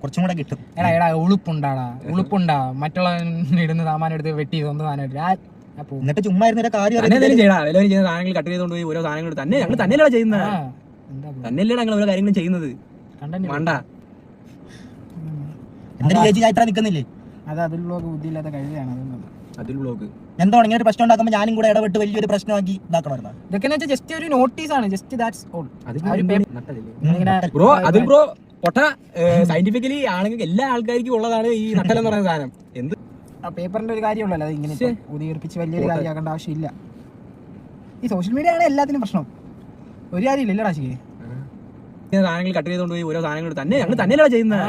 കുറച്ചും കൂടെ കിട്ടും. എടാ എടാ ഉളുപ്പുണ്ടാടാ ഉളുപ്പുണ്ടാ. മറ്റുള്ള ഇടുന്ന സാമാനം എടുത്ത് വെട്ടി സ്വന്തം സാധനം എടുത്ത്. എന്നിട്ട് ചുമ്മാ ഇരുന്ന കാര്യം എന്തെങ്കിലും അറിയത്തില്ല. ചെയ്യടാ. എല്ലാവരും ചെയ്യുന്ന സാധനങ്ങൾ കട്ട് ചെയ്തുകൊണ്ട് പോയി ഓരോ സാധനങ്ങൾ തന്നെ ഞങ്ങൾ തന്നെയല്ല ചെയ്യുന്നത്. ആ, എന്താ പോ. തന്നെയല്ലേ ഞങ്ങൾ ഓരോ കാര്യങ്ങളും ചെയ്യുന്നത്. വേണ്ട എന്നിട്ട് ചേച്ചി ചായത്ര നിൽക്കുന്നില്ലേ അത് അതിലുള്ള ബുദ്ധിയില്ലാത്ത കഴിവാണ് അതുകൊണ്ടത് അതിൽ എന്തോ ഇങ്ങനെ ഒരു പ്രശ്നം ഉണ്ടാക്കുമ്പോൾ ഞാനും കൂടെ ഇടപെട്ട് വലിയൊരു പ്രശ്നമാക്കി ഇതാക്കണമായിരുന്നു. ഇതൊക്കെ ജസ്റ്റ് ഒരു നോട്ടീസ് ആണ്. ജസ്റ്റ് ദാറ്റ്സ് ഓൾ ബ്രോ അതിൽ ബ്രോ പൊട്ട സയന്റിഫിക്കലി ആണെങ്കിൽ എല്ലാ ആൾക്കാർക്കും ഉള്ളതാണ് ഈ നട്ടൽ എന്ന് പറയുന്ന സാധനം. എന്ത്? ആ പേപ്പറിന്റെ ഒരു കാര്യമുള്ളല്ലോ അത് ഇങ്ങനെ. ഉദീർപ്പിച്ച് വലിയൊരു. കാര്യമാക്കേണ്ട ആവശ്യമില്ല. ഈ സോഷ്യൽ മീഡിയ ആണ് എല്ലാത്തിനും പ്രശ്നം. ഒരു കാര്യമില്ല ഇല്ലടാ ശരി സാധനങ്ങൾ കട്ട് ചെയ്തുകൊണ്ട് പോയി ഓരോ സാധനങ്ങൾ തന്നെ ഞങ്ങൾ തന്നെയല്ല ചെയ്യുന്നത്.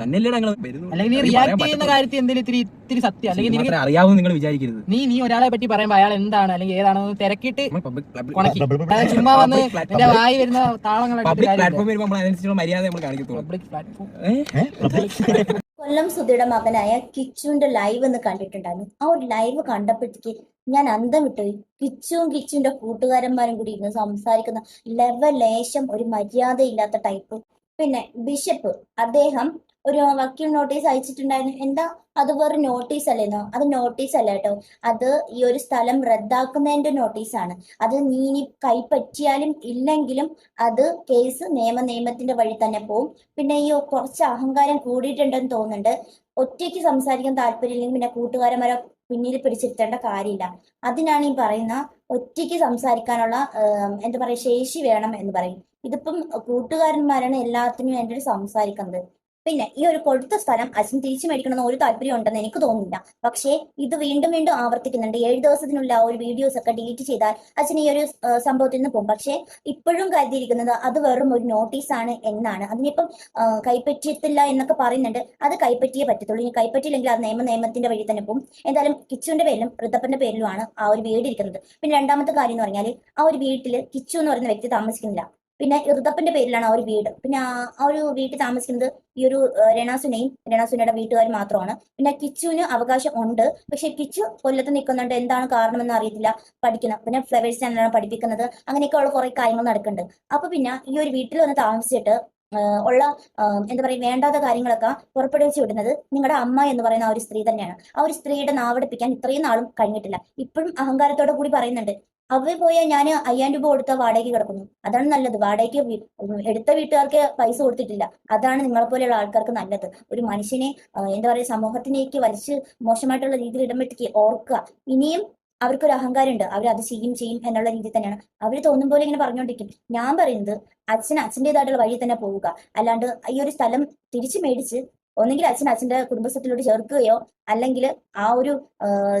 അല്ലെങ്കിൽ നീ അത് പറയാൻ റിയാക്ട് ചെയ്യുന്ന കാര്യത്തിൽ എന്തെങ്കിലും ഇത്തിരി ഇത്തിരി സത്യം? അല്ലെങ്കിൽ നിനക്ക് അറിയാവുന്ന നിങ്ങൾ വിചാരിക്കരുത്. നീ നീ ഒരാളെ പറ്റി പറയുമ്പോ അയാൾ എന്താണ്? അല്ലെങ്കിൽ ഏതാണെന്ന് തിരക്കിട്ട് നമ്മൾ public- public- കൊണക്കി ചുമ്മാ വന്ന് എന്റെ വായി വരുന്ന താളങ്ങളൊക്കെ പബ്ലിക് പ്ലാറ്റ്ഫോമിൽ നമ്മൾ അതിനനുസരിച്ചുള്ള മര്യാദ നമ്മൾ പബ്ലിക് പ്ലാറ്റ്ഫോം കൊല്ലം സുധിയുടെ മകനായ കിച്ചുവിന്റെ ലൈവ് എന്ന് കണ്ടിട്ടുണ്ടായിരുന്നു. ആ ഒരു ലൈവ് കണ്ടപ്പോഴത്തേക്ക് ഞാൻ അന്തം വിട്ടുപോയി കിച്ചുവും കിച്ചുവിന്റെ കൂട്ടുകാരന്മാരും കൂടി ഇരുന്ന് സംസാരിക്കുന്ന ലെവൽ ലേശം ഒരു മര്യാദയില്ലാത്ത ടൈപ്പ് പിന്നെ ബിഷപ്പ് അദ്ദേഹം ഒരു വക്കീൽ നോട്ടീസ് അയച്ചിട്ടുണ്ടായിരുന്നു. എന്താ? അത് വെറും നോട്ടീസ് അല്ലേന്നോ അത് നോട്ടീസ് അല്ല കേട്ടോ അത് ഈ ഒരു സ്ഥലം റദ്ദാക്കുന്നതിന്റെ നോട്ടീസാണ് അത് നീ ഇനി കൈപ്പറ്റിയാലും ഇല്ലെങ്കിലും അത് കേസ് നിയമ നിയമത്തിന്റെ വഴി തന്നെ പോവും. പിന്നെ ഈ കുറച്ച് അഹങ്കാരം കൂടിയിട്ടുണ്ടെന്ന് തോന്നുന്നുണ്ട്. ഒറ്റയ്ക്ക് സംസാരിക്കാൻ താല്പര്യമില്ലെങ്കിൽ പിന്നെ കൂട്ടുകാരന്മാരെ പിന്നിൽ പിടിച്ചിരുത്തേണ്ട കാര്യമില്ല. അതിനാണ് ഈ പറയുന്ന ഒറ്റയ്ക്ക് സംസാരിക്കാനുള്ള എന്താ പറയുക ശേഷി വേണം എന്ന് പറയും. ഇതിപ്പം കൂട്ടുകാരന്മാരാണ് എല്ലാത്തിനും വേണ്ടിയിട്ട് സംസാരിക്കുന്നത്. പിന്നെ ഈ ഒരു കൊടുത്ത സ്ഥലം അച്ഛൻ തിരിച്ചു മേടിക്കണമെന്ന് ഒരു താല്പര്യം ഉണ്ടെന്ന് എനിക്ക് തോന്നുന്നില്ല. പക്ഷേ ഇത് വീണ്ടും വീണ്ടും ആവർത്തിക്കുന്നുണ്ട്. ഏഴ് ദിവസത്തിനുള്ള ആ ഒരു വീഡിയോസ് ഒക്കെ ഡിലീറ്റ് ചെയ്താൽ അച്ഛൻ ഈ ഒരു സംഭവത്തിൽ നിന്ന് പോകും. പക്ഷേ ഇപ്പോഴും കരുതിയിരിക്കുന്നത് അത് വെറും ഒരു നോട്ടീസാണ് എന്നാണ്. അതിനിപ്പം കൈപ്പറ്റിയത്തില്ല എന്നൊക്കെ പറയുന്നുണ്ട്. അത് കൈപ്പറ്റിയേ പറ്റത്തുള്ളൂ. ഇനി കൈപ്പറ്റിയില്ലെങ്കിൽ അത് നിയമ നിയമത്തിന്റെ വഴി തന്നെ പോകും. എന്തായാലും കിച്ചുവിന്റെ പേരിലും വൃദ്ധപ്പന്റെ പേരിലുമാണ് ആ ഒരു വീട് ഇരിക്കുന്നത്. പിന്നെ രണ്ടാമത്തെ കാര്യം എന്ന് പറഞ്ഞാൽ ആ ഒരു വീട്ടിൽ കിച്ചു എന്ന് പറയുന്ന വ്യക്തി താമസിക്കുന്നില്ല. പിന്നെ ഋതപ്പിന്റെ പേരിലാണ് ആ ഒരു വീട്. പിന്നെ ആ ഒരു വീട്ടിൽ താമസിക്കുന്നത് ഈ ഒരു രണാസുനെയും രണാസുനയുടെ വീട്ടുകാർ മാത്രമാണ്. പിന്നെ കിച്ചുവിന് അവകാശം ഉണ്ട്. പക്ഷെ കിച്ചു കൊല്ലത്ത് നിൽക്കുന്നുണ്ട്. എന്താണ് കാരണമെന്ന് അറിയത്തില്ല. പഠിക്കണം പിന്നെ ഫ്ലവേഴ്സ് ചാനലാണ് പഠിപ്പിക്കുന്നത്. അങ്ങനെയൊക്കെ ഉള്ള കുറെ കാര്യങ്ങൾ നടക്കുന്നുണ്ട്. അപ്പൊ പിന്നെ ഈ ഒരു വീട്ടിൽ വന്ന് താമസിച്ചിട്ട് ഉള്ള എന്താ പറയുക വേണ്ടാത്ത കാര്യങ്ങളൊക്കെ പുറപ്പെടുവിച്ച് വിടുന്നത് നിങ്ങളുടെ അമ്മ എന്ന് പറയുന്ന ആ ഒരു സ്ത്രീ തന്നെയാണ്. ആ ഒരു സ്ത്രീയുടെ നാവടിപ്പിക്കാൻ ഇത്രയും നാളും കഴിഞ്ഞിട്ടില്ല. ഇപ്പോഴും അഹങ്കാരത്തോടെ കൂടി പറയുന്നുണ്ട്. അവ പോയാൽ ഞാൻ അയ്യായിരം രൂപ കൊടുത്ത വാടകയ്ക്ക് കിടക്കുന്നു. അതാണ് നല്ലത്. വാടകയ്ക്ക് എടുത്ത വീട്ടുകാർക്ക് പൈസ കൊടുത്തിട്ടില്ല. അതാണ് നിങ്ങളെ പോലെയുള്ള ആൾക്കാർക്ക് നല്ലത്. ഒരു മനുഷ്യനെ എന്താ പറയുക സമൂഹത്തിലേക്ക് വലിച്ച് മോശമായിട്ടുള്ള രീതിയിൽ ഇടുമ്പോഴത്തേക്ക് ഓർക്കുക. ഇനിയും അവർക്കൊരു അഹങ്കാരമുണ്ട്. അവർ അത് ചെയ്യും ചെയ്യും എന്നുള്ള രീതിയിൽ തന്നെയാണ്. അവർ തോന്നും പോലെ ഇങ്ങനെ പറഞ്ഞുകൊണ്ടിരിക്കും ഞാൻ പറയുന്നത് അച്ഛൻ അച്ഛന്റെതായിട്ടുള്ള വഴി തന്നെ പോവുക. അല്ലാണ്ട് ഈ ഒരു സ്ഥലം തിരിച്ചു മേടിച്ച് ഒന്നെങ്കിൽ അച്ഛൻ അച്ഛന്റെ കുടുംബസ്വത്തിലോട്ട് ചേർക്കുകയോ അല്ലെങ്കിൽ ആ ഒരു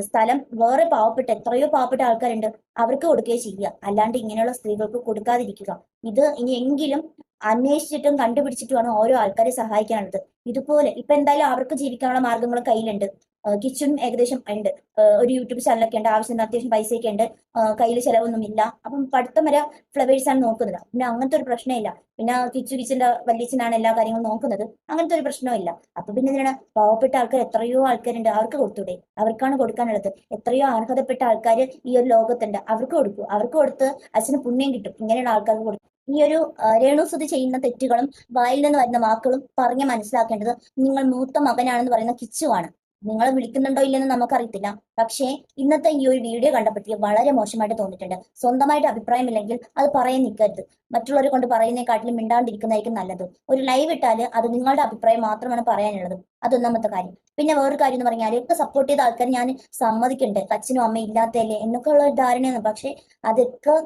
സ്ഥലം വേറെ പാവപ്പെട്ട എത്രയോ പാവപ്പെട്ട ആൾക്കാരുണ്ട് അവർക്ക് കൊടുക്കുകയോ ചെയ്യുക. അല്ലാണ്ട് ഇങ്ങനെയുള്ള സ്ത്രീകൾക്ക് കൊടുക്കാതിരിക്കുക. ഇത് ഇനി എങ്കിലും അന്വേഷിച്ചിട്ടും കണ്ടുപിടിച്ചിട്ടുമാണ് ഓരോ ആൾക്കാരെ സഹായിക്കാനുള്ളത്. ഇതുപോലെ ഇപ്പൊ എന്തായാലും അവർക്ക് ജീവിക്കാനുള്ള മാർഗങ്ങൾ കയ്യിലുണ്ട്. കിച്ചണും ഏകദേശം ഉണ്ട്. ഒരു യൂട്യൂബ് ചാനലൊക്കെ ഉണ്ട്. ആവശ്യത്തിന് അത്യാവശ്യം പൈസയൊക്കെ ഉണ്ട്. കയ്യിൽ ചിലവൊന്നും ഇല്ല അപ്പം പഠിത്തം വരെ ഫ്ലവേഴ്സ് ആണ് നോക്കുന്നത്. പിന്നെ അങ്ങനത്തെ ഒരു പ്രശ്നമില്ല. പിന്നെ കിച്ചു കിച്ചന്റെ വല്യച്ഛനാണ് എല്ലാ കാര്യങ്ങളും നോക്കുന്നത്. അങ്ങനത്തെ ഒരു പ്രശ്നമില്ല. അപ്പൊ പിന്നെ ഇതിനാണ് പാവപ്പെട്ട ആൾക്കാർ എത്രയോ ആൾക്കാരുണ്ട് അവർക്ക് കൊടുത്തൂടെ? അവർക്കാണ് കൊടുക്കാനുള്ളത്. എത്രയോ അർഹതപ്പെട്ട ആൾക്കാർ ഈ ഒരു ലോകത്തുണ്ട്. അവർക്ക് കൊടുക്കൂ. അവർക്ക് കൊടുത്ത് അച്ഛന് പുണ്യം കിട്ടും. ഇങ്ങനെയുള്ള ആൾക്കാർക്ക് കൊടുക്കും ഈ ഒരു രേണുസുതി ചെയ്യുന്ന തെറ്റുകളും വായിൽ നിന്ന് വരുന്ന വാക്കുകളും പറഞ്ഞ് മനസ്സിലാക്കേണ്ടത് നിങ്ങൾ മൂത്ത മകനാണെന്ന് പറയുന്ന കിച്ചുവാണ്. നിങ്ങളെ വിളിക്കുന്നുണ്ടോ ഇല്ലെന്ന് നമുക്കറിയത്തില്ല. പക്ഷേ ഇന്നത്തെ ഈ ഒരു വീഡിയോ കണ്ടപ്പോഴത്തേക്ക് വളരെ മോശമായിട്ട് തോന്നിയിട്ടുണ്ട്. സ്വന്തമായിട്ട് അഭിപ്രായം ഇല്ലെങ്കിൽ അത് പറയാൻ നിൽക്കരുത്. മറ്റുള്ളവരെ കൊണ്ട് പറയുന്നതിനെക്കാട്ടിലും മിണ്ടാണ്ടിരിക്കുന്നതായിരിക്കും നല്ലത്. ഒരു ലൈവ് ഇട്ടാൽ അത് നിങ്ങളുടെ അഭിപ്രായം മാത്രമാണ് പറയാനുള്ളത്. അതൊന്നാമത്തെ കാര്യം. പിന്നെ വേറൊരു കാര്യം എന്ന് പറഞ്ഞാൽ ഇപ്പൊ സപ്പോർട്ട് ചെയ്ത ആൾക്കാർ ഞാൻ സമ്മതിക്കുന്നുണ്ട്. അച്ഛനും അമ്മയും ഇല്ലാത്തല്ലേ എന്നൊക്കെ ഉള്ള ഒരു ധാരണയാണ്. പക്ഷെ അതൊക്കെ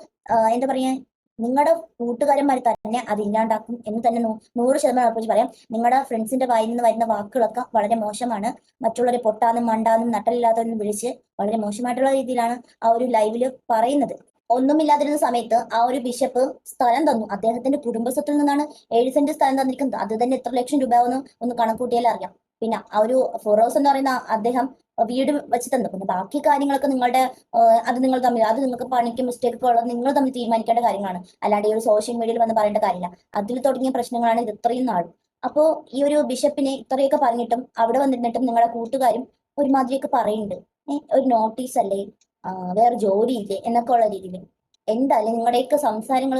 എന്താ പറയാ നിങ്ങളുടെ കൂട്ടുകാരന്മാർ തന്നെ അത് ഇല്ലാണ്ടാക്കും എന്ന് തന്നെ നൂറ് ശതമാനം ഉറപ്പിച്ച് പറയാം. നിങ്ങളുടെ ഫ്രണ്ട്സിന്റെ വായിൽ നിന്ന് വരുന്ന വാക്കുകളൊക്കെ വളരെ മോശമാണ്. മറ്റുള്ളവരെ പൊട്ടാന്നും മണ്ടാന്നും നട്ടലില്ലാത്തവരും വിളിച്ച് വളരെ മോശമായിട്ടുള്ള രീതിയിലാണ് ആ ഒരു ലൈവിൽ പറയുന്നത്. ഒന്നുമില്ലാതിരുന്ന സമയത്ത് ആ ഒരു ബിഷപ്പ് സ്ഥലം തന്നു. അദ്ദേഹത്തിന്റെ കുടുംബസ്വത്തിൽ നിന്നാണ് ഏഴ് സെന്റ് സ്ഥലം തന്നിരിക്കുന്നത്. അത് തന്നെ എത്ര ലക്ഷം രൂപ ഒന്ന് കണക്കൂട്ടിയാലേ അറിയാം. പിന്നെ ആ ഒരു ഫിറോസ് എന്ന് പറയുന്ന അദ്ദേഹം വീട് വെച്ച് തന്നു പിന്നെ ബാക്കി കാര്യങ്ങളൊക്കെ നിങ്ങളുടെ അത് നിങ്ങൾ തമ്മിൽ അത് നിങ്ങൾക്ക് പണിക്ക് മിസ്റ്റേക്ക് ഉള്ളത് നിങ്ങൾ തമ്മിൽ തീരുമാനിക്കേണ്ട കാര്യങ്ങളാണ്. അല്ലാണ്ട് ഈ ഒരു സോഷ്യൽ മീഡിയയിൽ വന്ന് പറയേണ്ട കാര്യമില്ല. അതിൽ തുടങ്ങിയ പ്രശ്നങ്ങളാണ് ഇത് ഇത്രയും നാളും. അപ്പോ ഈ ഒരു ബിഷപ്പിനെ ഇത്രയൊക്കെ പറഞ്ഞിട്ടും അവിടെ വന്നിരുന്നിട്ടും നിങ്ങളുടെ കൂട്ടുകാരും ഒരുമാതിരിയൊക്കെ പറയുന്നുണ്ട്. ഒരു നോട്ടീസ് അല്ലേ? വേറെ വേറെ ജോലിയില്ലേ എന്നൊക്കെ ഉള്ള രീതിയിൽ. എന്തായാലും നിങ്ങളുടെയൊക്കെ സംസാരങ്ങൾ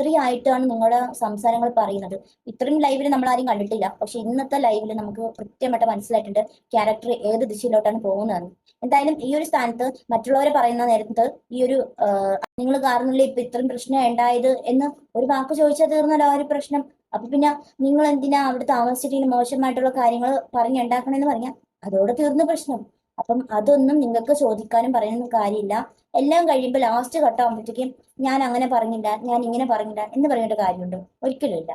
അത്രയായിട്ടാണ് നിങ്ങളുടെ സംസാരങ്ങൾ പറയുന്നത്. ഇത്രയും ലൈവിൽ നമ്മൾ ആരും കണ്ടിട്ടില്ല. പക്ഷെ ഇന്നത്തെ ലൈവിൽ നമുക്ക് കൃത്യമായിട്ട് മനസ്സിലായിട്ടുണ്ട് ക്യാരക്ടർ ഏത് ദിശയിലോട്ടാണ് പോകുന്നതെന്ന്. എന്തായാലും ഈ ഒരു സ്ഥാനത്ത് മറ്റുള്ളവരെ പറയുന്ന നേരത്ത് ഈ ഒരു നിങ്ങൾ കാരണമല്ലേ ഇപ്പൊ ഇത്രയും പ്രശ്നം ഉണ്ടായത് എന്ന് ഒരു വാക്ക് ചോദിച്ചാൽ തീർന്നല്ലോ ആ ഒരു പ്രശ്നം. അപ്പൊ പിന്നെ നിങ്ങൾ എന്തിനാ അവിടെ താമസിച്ചിട്ട് മോശമായിട്ടുള്ള കാര്യങ്ങൾ പറഞ്ഞുണ്ടാക്കണമെന്ന് പറഞ്ഞാൽ അതോടെ തീർന്ന പ്രശ്നം. അപ്പം അതൊന്നും നിങ്ങൾക്ക് ചോദിക്കാനും പറയാനും കാര്യമില്ല. എല്ലാം കഴിയുമ്പോൾ ലാസ്റ്റ് ഘട്ടമാകുമ്പോഴത്തേക്കും ഞാൻ അങ്ങനെ പറഞ്ഞില്ല ഞാൻ ഇങ്ങനെ പറഞ്ഞില്ല എന്ന് പറയേണ്ട കാര്യമുണ്ടോ. ഒരിക്കലും ഇല്ല.